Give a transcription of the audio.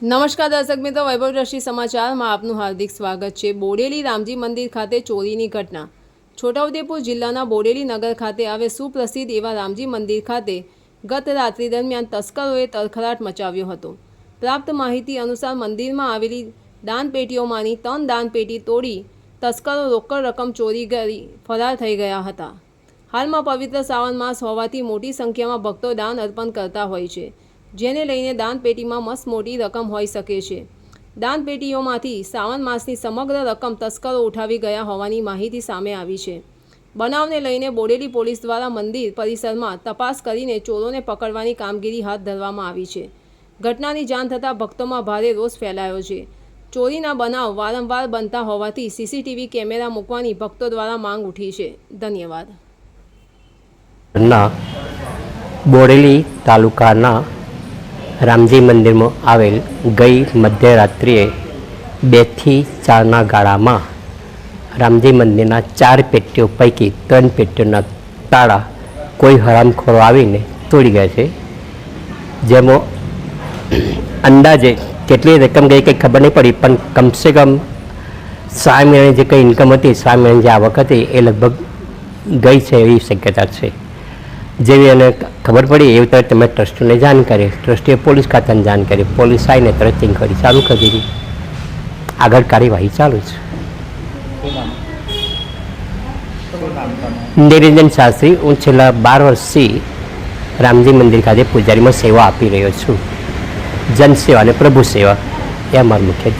નમસ્કાર દર્શક મિત્રો, વૈભવ દ્રષ્ટિ સમાચારમાં આપનું હાર્દિક સ્વાગત છે. બોડેલી રામજી મંદિર ખાતે ચોરીની ઘટના. છોટાઉદેપુર જિલ્લાના બોડેલી નગર ખાતે હવે સુપ્રસિદ્ધ એવા રામજી મંદિર ખાતે ગત રાત્રિ દરમિયાન તસ્કરોએ તરખરાટ મચાવ્યો હતો. પ્રાપ્ત માહિતી અનુસાર મંદિરમાં આવેલી દાનપેટીઓમાંની ત્રણ દાનપેટી તોડી તસ્કરો રોકડ રકમ ચોરી કરી ફરાર થઈ ગયા હતા. હાલમાં પવિત્ર શ્રાવણ માસ હોવાથી મોટી સંખ્યામાં ભક્તો દાન અર્પણ કરતા હોય છે. જેને લઈને દાનપેટીમાં મસ્ત મોટી રકમ હોઈ શકે છે. દાનપેટીઓમાંથી શ્રાવણ માસની સમગ્ર રકમ તસ્કરો ઉઠાવી ગયા હોવાની માહિતી સામે આવી છે. બનાવને લઈને બોડેલી પોલીસ દ્વારા મંદિર પરિસરમાં તપાસ કરીને ચોરોને પકડવાની કામગીરી હાથ ધરવામાં આવી છે. ઘટનાની જાણ થતાં ભક્તોમાં ભારે રોષ ફેલાયો છે. ચોરીના બનાવ વારંવાર બનતા હોવાથી સીસીટીવી કેમેરા મૂકવાની ભક્તો દ્વારા માંગ ઉઠી છે. ધન્યવાદ. બોડેલી તાલુકાના રામજી મંદિરમાં આવેલ ગઈ મધ્યરાત્રિએ બેથી ચારના ગાળામાં રામજી મંદિરના ચાર પેટીઓ પૈકી ત્રણ પેટીઓના તાળા કોઈ હરામખોરો આવીને તોડી ગયા છે. જેમાં અંદાજે કેટલી રકમ ગઈ કંઈ ખબર નહીં પડી, પણ કમસે કમ સા મહિનાની જે કંઈ ઇન્કમ હતી સા મહિનાની જે આવક હતી, એ લગભગ ગઈ છે એવી શક્યતા છે. જેવી એને ખબર પડી, એવી તરત તમે ટ્રસ્ટીને જાણ કરી. ટ્રસ્ટીએ પોલીસ ખાતાને જાણ કરી. પોલીસ આવીને તરત કરી. ચાલુ કરી દીધી. આગળ કાર્યવાહી ચાલુ છે. નિરંજન શાસ્ત્રી, હું છેલ્લા બાર વર્ષથી રામજી મંદિર ખાતે પૂજારીમાં સેવા આપી રહ્યો છું. જનસેવા અને પ્રભુ સેવા. એ અમારું મુખ્ય